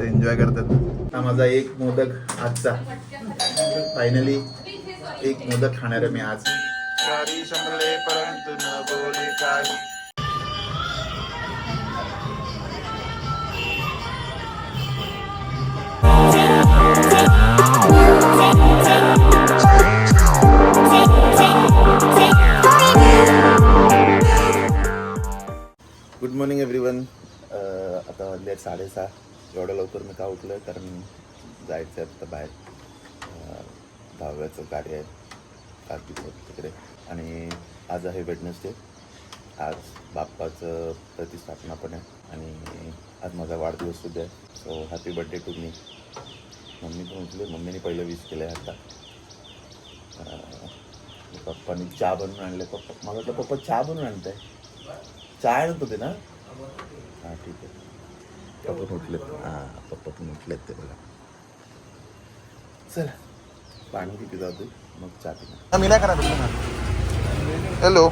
मस्त एन्जॉय करतात. हा माझा एक मोदक आजचा. फायनली एक मोदक खाणार आहे मी आज. गाडी मॉर्निंग एव्हरीवन आता वाजले आहेत साडेसहा. एवढ्या लवकर मी का उठलं कारण जायचं आहे आता बाहेर. दहाव्याचं कार्य आहे. कार्तिक तिकडे. आणि आज आहे वेडनेसडे आज बाप्पाचं प्रतिस्थापना पण आहे. आणि आज माझा वाढदिवस सुद्धा आहे. So happy birthday to me mummy पण उठले. मम्मीने पहिलं विश केलं आहे आता. अं, पप्पानी चहा बनवून आणले पप्पा मला वाटलं पप्पा चहा बनवून आणत आहे चहा आणत होते ना? हां ठीक आहे. पप्पा पण उठलेत हां पप्पा पण उठलेत ते बघा चला पाणी किती जाते मग चहा पिणार मी नाही करा हॅलो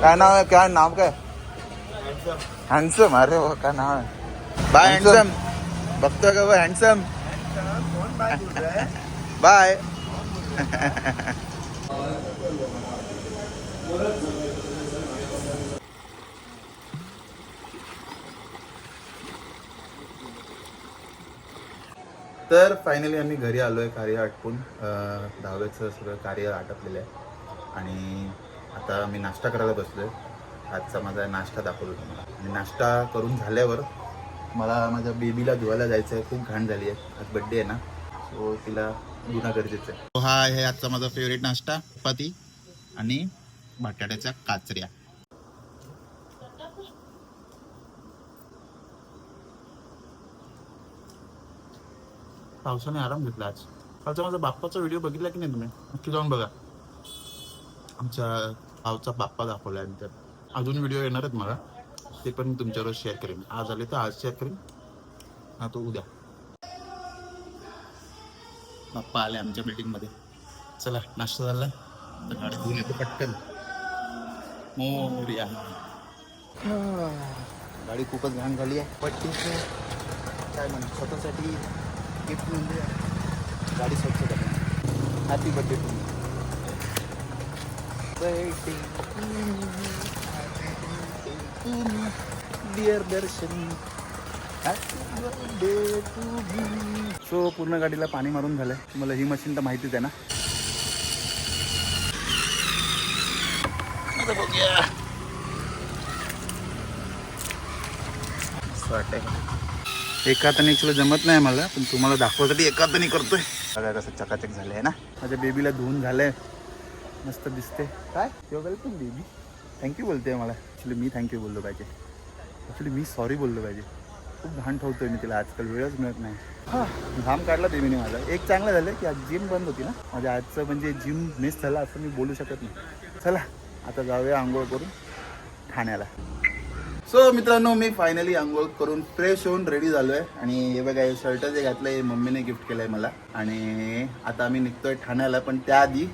काय नाव आहे काय नाव काय हॅन्सम अरे वा काय नाव आहे बाय हॅन्सम बघतोय का बाय हॅन्सम बाय तर फायनली आम्ही घरी आलो आहे कार्य आटपून. दहाव्याचं सगळं कार्य आटपलेलं आहे. आणि आता मी नाश्ता करायला बसलो आहे आजचा माझा नाश्ता दाखवतो तुम्हाला. आणि नाश्ता करून झाल्यावर मला माझ्या बेबीला धुवायला जायचं आहे खूप घाण झाली आहे. आज बड्डे आहे ना. सो तिला धुणं गरजेचं आहे. हा आहे आजचा माझा फेवरेट नाश्ता चपाती आणि बटाट्याच्या काचऱ्या. पावसाने आराम घेतला आज. कालचा माझा बाप्पाचा व्हिडिओ बघितला की नाही तुम्ही? नक्की जाऊन बघा. आमच्या गावचा बाप्पा दाखवला आहे त्यात अजून व्हिडिओ येणार आहेत मला. ते पण मी तुमच्यावर शेअर करेन. आज आले तर आज शेअर करेन. हा तो उद्या. पप्पा आले आमच्या बिल्डिंगमध्ये चला नाश्ता झाला. तर गाडी घेऊन येतो पटकन. मोर्या. गाडी खूपच घाण झाली आहे. पट्टी काय म्हणा स्वतःसाठी गिफ्ट म्हणजे गाडी स्वच्छ करा. Happy birthday to dear Darshan so पूर्ण गाडीला पाणी मारून झालंय. तुम्हाला ही मशीन तर माहितीच आहे ना. आता बघूया. एका हाताने जमत नाही मला पण तुम्हाला दाखवासाठी एका हाताने करतोय. बघा कसं चकाचक झालंय ना. माझ्या बेबीला धुवून झालंय. मस्त दिसते. काय? वेलकम बेबी थँक्यू बोलते मला. ॲक्च्युली मी थँक्यू बोललो पाहिजे. ॲक्च्युली मी सॉरी बोललो पाहिजे. खूप घाण ठेवतोय मी तिला. आजकाल वेळच मिळत नाही. हा घाम काढला बेबीने माझा. एक चांगलं झालं की आज जिम बंद होती ना. माझ्या आजचं म्हणजे जिम मिस झालं असं मी बोलू शकत नाही. चला आता जाऊया आंघोळ करून ठाण्याला. सो मित्रांनो मी फायनली आंघोळ करून फ्रेश होऊन रेडी झालो आहे आणि हे बघा हे शर्ट जे घातलं हे मम्मीने गिफ्ट केलं आहे मला. आणि आता आम्ही निघतोय ठाण्याला पण त्याआधी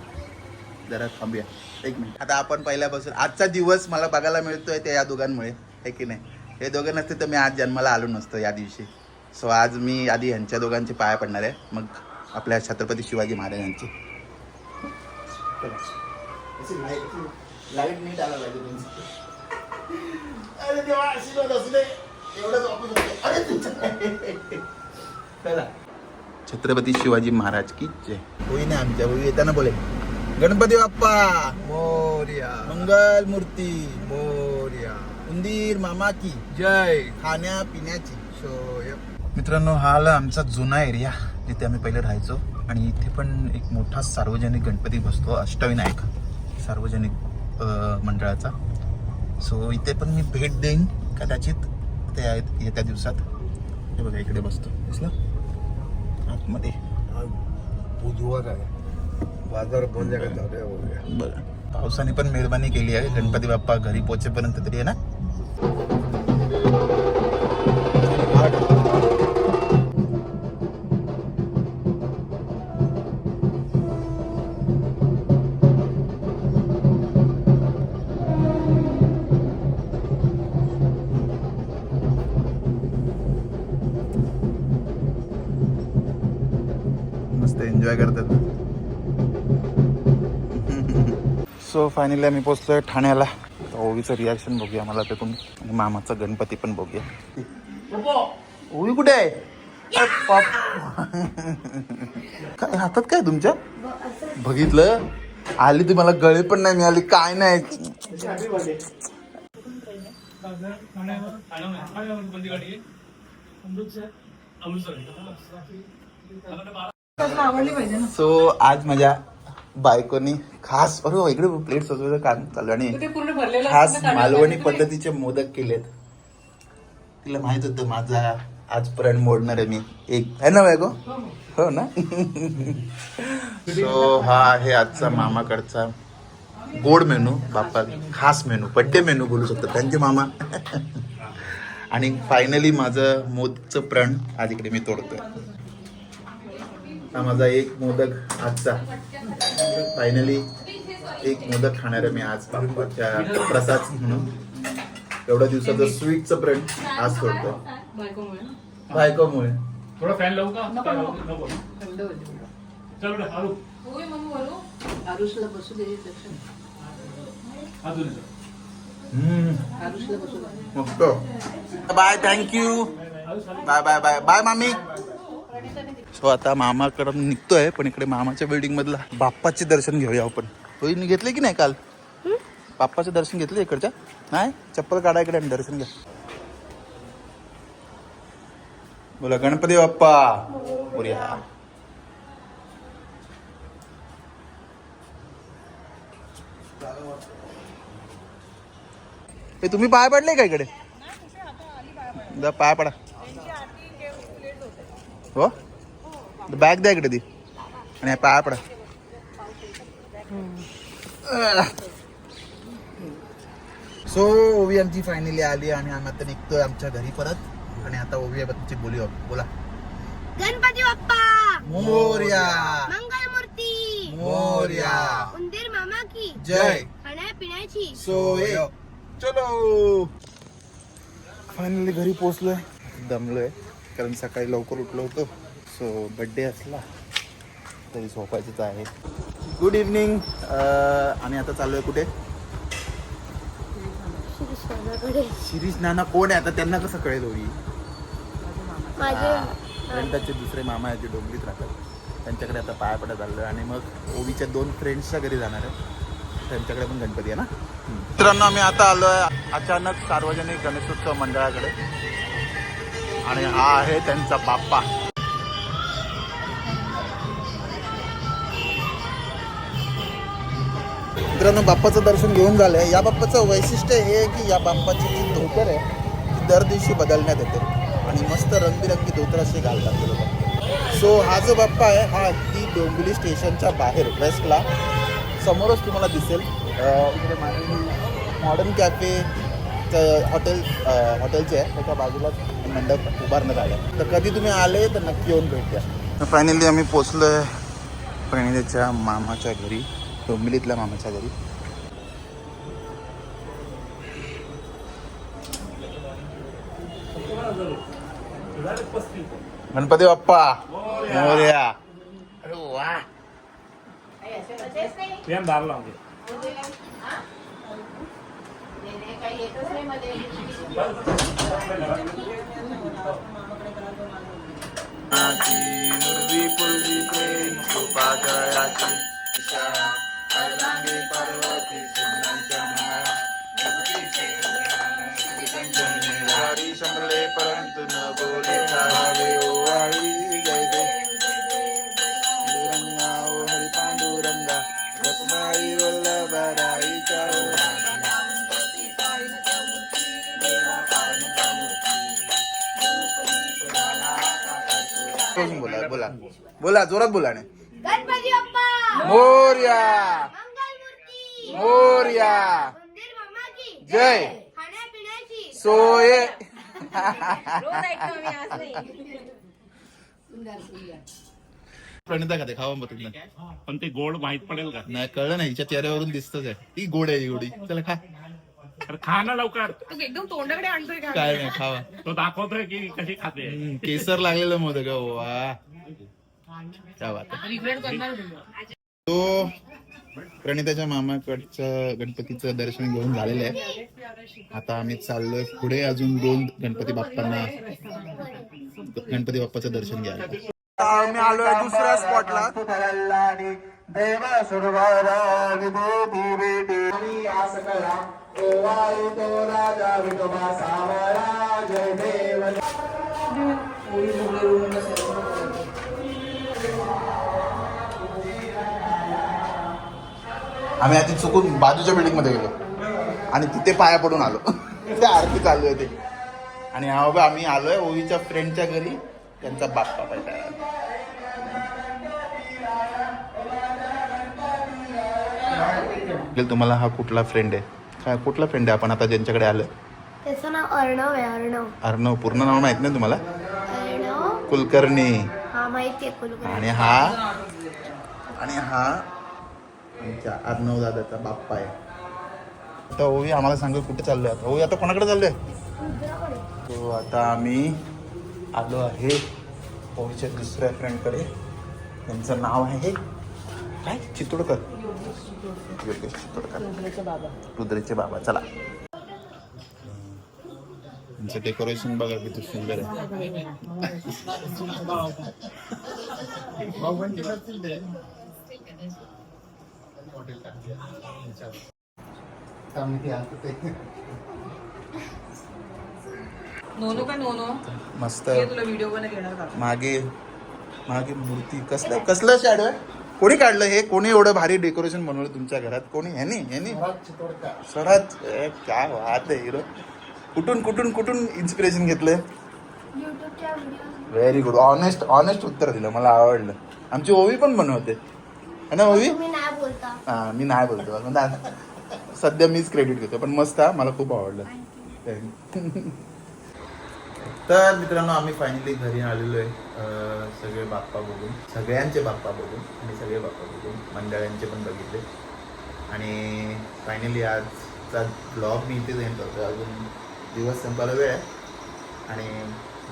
जरा थांबूया. एक मिनिट आता आपण पहिल्यापासून आजचा दिवस मला बघायला मिळतोय त्या या दोघांमुळे. आहे की नाही? हे दोघं नसते तर मी आज जन्माला आलो नसतो या दिवशी. सो आज मी आधी ह्यांच्या दोघांचे पाया पडणार आहे. मग आपल्या छत्रपती शिवाजी महाराजांची लाइट नीट आला पाहिजे चला. छत्रपती शिवाजी महाराज की जय. होई ना आमच्या होई. येताना बोले. गणपती बाप्पा. मोर्या. मंगल मूर्ती मोर उंदीर मामा की. जय. खाण्या पिण्याची सोय मित्रांनो हा आला आमचा जुना एरिया. जिथे आम्ही पहिले राहायचो. आणि इथे पण एक मोठा सार्वजनिक गणपती बसतो अष्टविनायक सार्वजनिक मंडळाचा. सो इथे पण मी भेट देईन. कदाचित ते आहेत येत्या दिवसात. हे बघा इकडे बसतो. दिसलं? आतमध्ये. बुधवार आहे. बाजार बंद बरं. पावसाने पण मेहरबानी केली आहे. गणपती बाप्पा घरी पोचेपर्यंत तरी आहे ना? एन्जॉय करतात. सो फायनली आम्ही पोचलोय ठाण्याला. ओवीचं रिॲक्शन बघूया. मला तिथून आणि मामाचा गणपती पण बघूया. ओवी कुठे आहे. काय हातात काय तुमच्या? बघितलं? आली ती मला गळे पण नाही मिळाली. काय नाही. सो आज माझ्या बायकोनी खास अरे हो, इकडे प्लेट सजवायचं काम चालू आणि खास मालवणी पद्धतीचे मोदक केलेत. तिला माहीत होतं माझा आज प्रण मोडणार आहे मी. एक आहे ना बायको? हो ना? सो हा आहे आजचा मामाकडचा गोड मेनू बाप्पा खास मेनू बड्डे मेनू बोलू शकतो थँक्यू मामा. आणि फायनली माझं मोदचं प्रण आज इकडे मी तोडतोय. हा माझा एक मोदक आजचा. फायनली एक मोदक खाणार आहे मी आज बाप्पाच्या प्रसाद म्हणून. एवढ्या दिवसाचं स्वीटचं प्रण आज सोडतो बायकोमुळे. थोडा फॅन लावू का? नको, नको. नको. थंड होते. मला. चल बेटा हळू होय मम्मी बोलू आरुषला बसू दे लक्ष अजून आरुषला बसू दे. मस्त bye thank you bye bye. Bye bye मामी सो आता मामाकडून निघतोय पण इकडे मामाच्या बिल्डिंग मधला बाप्पाचे दर्शन घेऊया आपण. होई घेतले की नाही काल? बाप्पाचे दर्शन घेतले इकडच्या? नाही? चप्पल काढा इकडे आणि दर्शन घ्या. बोला गणपती बाप्पा. बोलूया. तुम्ही पाय पडले का इकडे? दा पाय पडा. हो? बॅग द्या इकडे ती आणि पाय पडा. सो ओवी आमची फायनली आली आणि आम्ही आता निघतोय आमच्या घरी परत. आणि आता ओवी बद्दलची बोलूया बोला गणपती बाप्पा! मोर्या. मंगलमूर्ती! मोर्या. उंदीर मामा की! जय. खाण्यापिण्याची! सोय चलो. फायनली घरी पोचलोय दमलोय. कारण सकाळी लवकर उठलो होतो. सो बड्डे असला तरी झोपायचंच आहे. गुड इव्हनिंग आणि आता चालू आहे कुठे? शिरीष नाना कोण आहे? आता त्यांना कसं कळेल होई फ्रेंडाचे दुसरे मामा आहेत जे डोंगरीत राहतात. त्यांच्याकडे आता पाया पडत चाललोय आणि मग ओवीच्या दोन फ्रेंड्सच्या घरी जाणार आहे. त्यांच्याकडे पण गणपती आहे ना? मित्रांनो आम्ही आता आलोय अचानक सार्वजनिक गणेशोत्सव मंडळाकडे. आणि हा आहे त्यांचा बाप्पा. मित्रांनो बाप्पाचं दर्शन घेऊन झालंय. या बाप्पाचं वैशिष्ट्य हे आहे की या बाप्पाची जी धोतर आहे ती दर दिवशी बदलण्यात येते. आणि मस्त रंगबिरंगी धोतर असे घालतात ते लोक. सो हा जो बाप्पा आहे हा अगदी डोंबिवली स्टेशनच्या बाहेर वेस्टला समोरच तुम्हाला दिसेल इकडे मॉडर्न कॅफे हॉटेल हॉटेलचे आहे. त्याच्या बाजूलाच मंडप उभारण्यात आलं. तर कधी तुम्ही आले तर नक्की येऊन भेट द्या. फायनली आम्ही पोचलोय प्रणितेच्या मामाच्या घरी डोंबिवलीतल्या मामाच्या घरी. गणपती बाप्पा मोरया. अरे वा. मुरली पुरली प्रेम कृपा जयाची अर्धांगी पार्वती बोला बोला. बोला जोरात बोला ने. गणपती बाप्पा. मोर्या. मंगलमूर्ती. मोर्या. उंदीर मामा की जय सोये. प्रणिता का ते? खावा मग तुम्ही पण ते गोड माहीत पडेल का? नाही कळलं नाही. हिच्या चेहऱ्यावरून दिसतच आहे. ती गोड आहे ही गोडी चला खा. अरे खा ना लवकर. तू एकदम तोंडाकडे आणतोय का? काय नाही खावा. तो दाखवतोय की कशी खाते. हम्म, केसर लागलेलं मोदक आहे, वा. क्या बात आहे. तो. प्रणिताच्या मामाकडचं गणपतीचं दर्शन घेऊन झालेलं आहे. आता आम्ही चाललोय पुढे अजून दोन गणपती बाप्पांना गणपती बाप्पाचं दर्शन घ्यायला. आम्ही आलोय दुसऱ्या स्पॉटला देव देव आम्ही आधी चुकून बाजूच्या बिल्डिंगमध्ये गेलो. आणि तिथे पाया पडून आलो. ते आरती चालू आहे ते. आणि हा बाबा आम्ही आलोय ओवीच्या फ्रेंडच्या घरी. त्यांचा बाप्पा पाहिजे तुम्हाला हा कुठला फ्रेंड आहे? काय कुठला फ्रेंड आहे आपण आता ज्यांच्याकडे आलोय त्याचं नाव अर्णव आहे अर्णव. अर्णव पूर्ण नाव माहीत नाही तुम्हाला? अर्णव? कुलकर्णी. हा माहिती आहे कुलकर्णी. आणि हा? आणि हा? आमच्या अर्णव दादाचा बाप्पा आहे. आता ओवी आम्हाला सांगू कुठे चाललोय आता? ओवी आता कोणाकडे चाललोय? तो आता आम्ही आलो आहे ओवीच्या दुसऱ्या फ्रेंडकडे त्यांचं नाव आहे काय? चितोडकर योगेश चितोडकर रुद्रेचे बाबा. चला. त्यांचं डेकोरेशन बघा किती सुंदर आहे. नोनो का नोनो? मस्त. मागे मागे मूर्ती. कसलं कसलं शॅडो आहे? कोणी काढलं हे? कोणी एवढं भारी डेकोरेशन बनवलं तुमच्या घरात? कोणी? ह्यानी? ह्यानी? सरात काय वाद आहे हिरो कुठून कुठून कुठून इन्स्पिरेशन घेतलंय? व्हेरी गुड ऑनेस्ट ऑनेस्ट उत्तर दिलं. मला आवडलं. आमची ओवी पण बनवते. है ना ओवी? तुम्ही नाही बोलता. हा मी नाही बोलतो. म्हणजे सध्या मीच क्रेडिट घेतो पण मस्त हा मला खूप आवडलं. तर मित्रांनो आम्ही फायनली घरी आलेलो आहे. सगळे बाप्पा बघून सगळ्यांचे बाप्पा बघून आणि सगळे बाप्पा बघून मंडळांचे पण बघितले. आणि फायनली आजचा ब्लॉग मी इथेच एंड करतो अजून दिवस संपायला वेळ आहे. आणि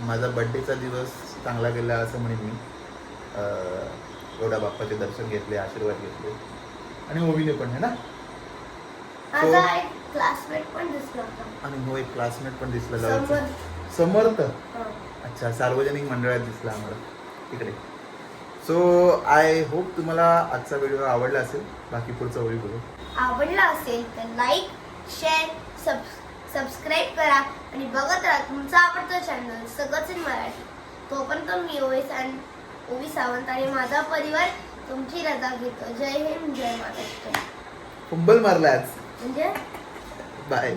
माझा बड्डेचा दिवस चांगला गेला असं म्हणेन मी. एवढ्या बाप्पाचे दर्शन घेतले आशीर्वाद घेतले. आणि ओवीने पण आहे ना? क्लासमेट पण दिसला आणि हो एक क्लासमेट पण दिसलेला. समोर समर्थ. अच्छा सार्वजनिक मंडळात दिसला आम्हाला. तिकडे सो आय होप तुम्हाला आजचा व्हिडिओ आवडला असेल. बाकी पुढचा होईल बघू. आवडला असेल तर लाईक शेअर सब सबस्क्राईब करा आणि बघत राहा तुमचा आवडता चॅनल सगळंच मराठी. तोपर्यंत मी ओवीस आणि ओवी सावंत आणि माझा परिवार तुमची रजा घेतो. जय हिंद जय महाराष्ट्र. कुंबल मारला आज. म्हणजे? बाय